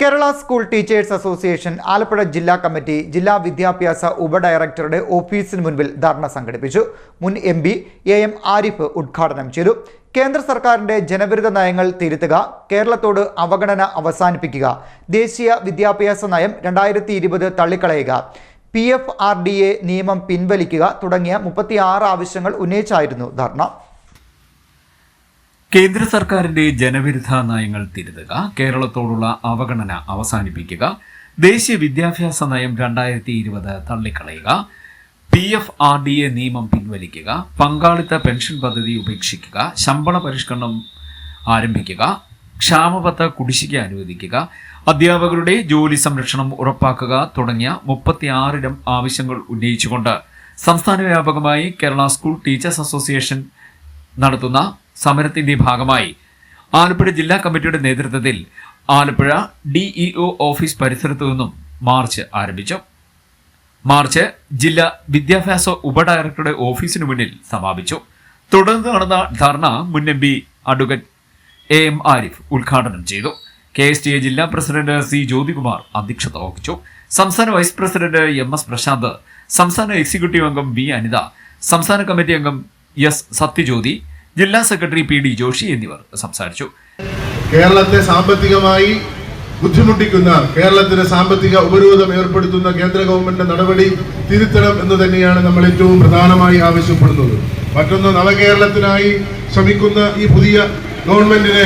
Kerala school teachers association Alappuzha ജില്ലാ committee ജില്ലാ വിദ്യാഭ്യാസ ഉപഡയറക്ടറുടെ ഓഫീസിന് മുൻപിൽ ധർണ സംഘടിപ്പിച്ചു. മുൻ M P A M Arif ഉദ്ഘാടനം ചെയ്തു. കേന്ദ്ര സർക്കാരിന്റെ ജനവിരുദ്ധ നയങ്ങൾ തിരുത്തുക കേരളത്തോട് അവഗണന അവസാനിപ്പിക്കുക ദേശീയ വിദ്യാഭ്യാസ നയം രണ്ടായിരത്തി ഇരുപത് തള്ളിക്കളയുക P F R D A നിയമം പിൻവലിക്കുക തുടങ്ങിയ മുപ്പത്തിയാറ് ആവശ്യങ്ങൾ ഉന്നയിച്ചായിരുന്നു ധർണ. കേന്ദ്ര സർക്കാരിന്റെ ജനവിരുദ്ധ നയങ്ങൾ തിരുതുക കേരളത്തോടുള്ള അവഗണന അവസാനിപ്പിക്കുക ദേശീയ വിദ്യാഭ്യാസ നയം രണ്ടായിരത്തി ഇരുപത് തള്ളിക്കളയുക P F R D A നിയമം പിൻവലിക്കുക പങ്കാളിത്ത പെൻഷൻ പദ്ധതി ഉപേക്ഷിക്കുക ശമ്പള പരിഷ്കരണം ആരംഭിക്കുക ക്ഷാമബത്ത കുടിശ്ശിക അനുവദിക്കുക അധ്യാപകരുടെ ജോലി സംരക്ഷണം ഉറപ്പാക്കുക തുടങ്ങിയ മുപ്പത്തിയാറിനം ആവശ്യങ്ങൾ ഉന്നയിച്ചുകൊണ്ട് സംസ്ഥാന വ്യാപകമായി കേരള സ്കൂൾ ടീച്ചേഴ്സ് അസോസിയേഷൻ നടത്തുന്ന സമരത്തിന്റെ ഭാഗമായി. ആലപ്പുഴ ജില്ലാ കമ്മിറ്റിയുടെ നേതൃത്വത്തിൽ ആലപ്പുഴ ഡിഇഒ ഓഫീസ് പരിസരത്തു നിന്നും മാർച്ച് ആരംഭിച്ചു. മാർച്ച് ജില്ലാ വിദ്യാഭ്യാസ ഉപഡയറക്ടറുടെ ഓഫീസിനു മുന്നിൽ സമാപിച്ചു. തുടർന്ന് നടന്ന ധർണ മുൻ M P advocate A M Arif ഉദ്ഘാടനം ചെയ്തു. കെ എസ് ടി എ ജില്ലാ പ്രസിഡന്റ് സി ജ്യോതികുമാർ അധ്യക്ഷത വഹിച്ചു. സംസ്ഥാന vice president M S Prashanth സംസ്ഥാന എക്സിക്യൂട്ടീവ് അംഗം വി അനിത സംസ്ഥാന കമ്മിറ്റി അംഗം എസ് സത്യജ്യോതി ജില്ലാ സെക്രട്ടറി പി ഡി ജോഷി എന്നിവർ സംസാരിച്ചു. കേരളത്തെ സാമ്പത്തികമായി ബുദ്ധിമുട്ടിക്കുന്ന കേരളത്തിന് സാമ്പത്തിക ഉപരോധം ഏർപ്പെടുത്തുന്ന കേന്ദ്ര ഗവൺമെന്റ് നടപടി തിരുത്തണം എന്ന് തന്നെയാണ് നമ്മൾ ഏറ്റവും പ്രധാനമായി ആവശ്യപ്പെടുന്നത്. മറ്റൊന്ന് നവകേരളത്തിനായി ശ്രമിക്കുന്ന ഈ പുതിയ ഗവൺമെന്റിന്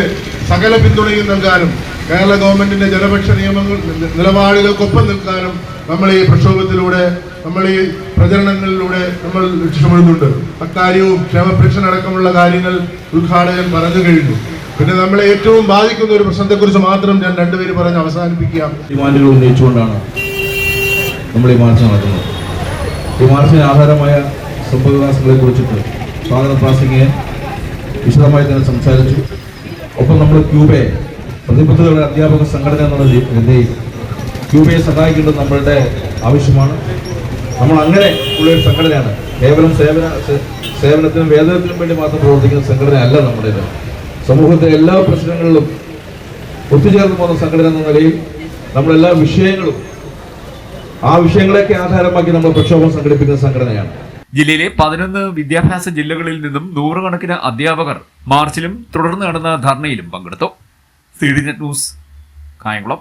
സകല പിന്തുണയും നൽകാനും കേരള ഗവൺമെന്റിന്റെ ജനപക്ഷ നിയമങ്ങൾ നിലപാടുകൾക്കൊപ്പം നിൽക്കാനും നമ്മൾ ഈ പ്രക്ഷോഭത്തിലൂടെ നമ്മൾ ഈ പ്രചരണങ്ങളിലൂടെ നമ്മൾ ലക്ഷ്യമിടുന്നുണ്ട്. അക്കാര്യവും ക്ഷേമപ്രക്ഷൻ അടക്കമുള്ള കാര്യങ്ങൾ ഉദ്ഘാടകൻ പറഞ്ഞു കഴിഞ്ഞു. പിന്നെ നമ്മളെ ഏറ്റവും ബാധിക്കുന്ന ഒരു പ്രശ്നത്തെക്കുറിച്ച് മാത്രം ഞാൻ രണ്ടുപേര് പറഞ്ഞ് അവസാനിപ്പിക്കാം ഡിമാൻഡുകൾ ഉന്നയിച്ചുകൊണ്ടാണ് നമ്മൾ ഈ മാർച്ച് നടത്തുന്നത്. ഈ മാർച്ചിന് ആധാരമായ സംഭവവികാസങ്ങളെ കുറിച്ചിട്ട് സ്വാഗത പ്രാസിംഗിയെ വിശദമായി തന്നെ സംസാരിച്ചു. ഒപ്പം നമ്മൾ ക്യൂബയെ പ്രതിബദ്ധതയുടെ അധ്യാപക സംഘടന എന്നുള്ള നിലയിൽ ക്യൂബയെ സഹായിക്കേണ്ടത് നമ്മളുടെ ആവശ്യമാണ്. നമ്മൾ അങ്ങനെ ഉള്ള ഒരു സംഘടനയാണ്. കേവലം സേവന സേവനത്തിനും വേതനത്തിനും വേണ്ടി മാത്രം പ്രവർത്തിക്കുന്ന സംഘടന അല്ല നമ്മുടെ സമൂഹത്തിലെ എല്ലാ പ്രശ്നങ്ങളിലും ഒത്തുചേർന്ന് പോകുന്ന സംഘടന എന്ന നിലയിൽ നമ്മളെല്ലാ വിഷയങ്ങളും ആ വിഷയങ്ങളെയൊക്കെ ആധാരമാക്കി നമ്മൾ പ്രക്ഷോഭം സംഘടിപ്പിക്കുന്ന സംഘടനയാണ്. ജില്ലയിലെ പതിനൊന്ന് വിദ്യാഭ്യാസ ജില്ലകളിൽ നിന്നും നൂറുകണക്കിന് അധ്യാപകർ മാർച്ചിലും തുടർന്ന് നടന്ന ധർണയിലും പങ്കെടുത്തു. C D net news Kayamkulam.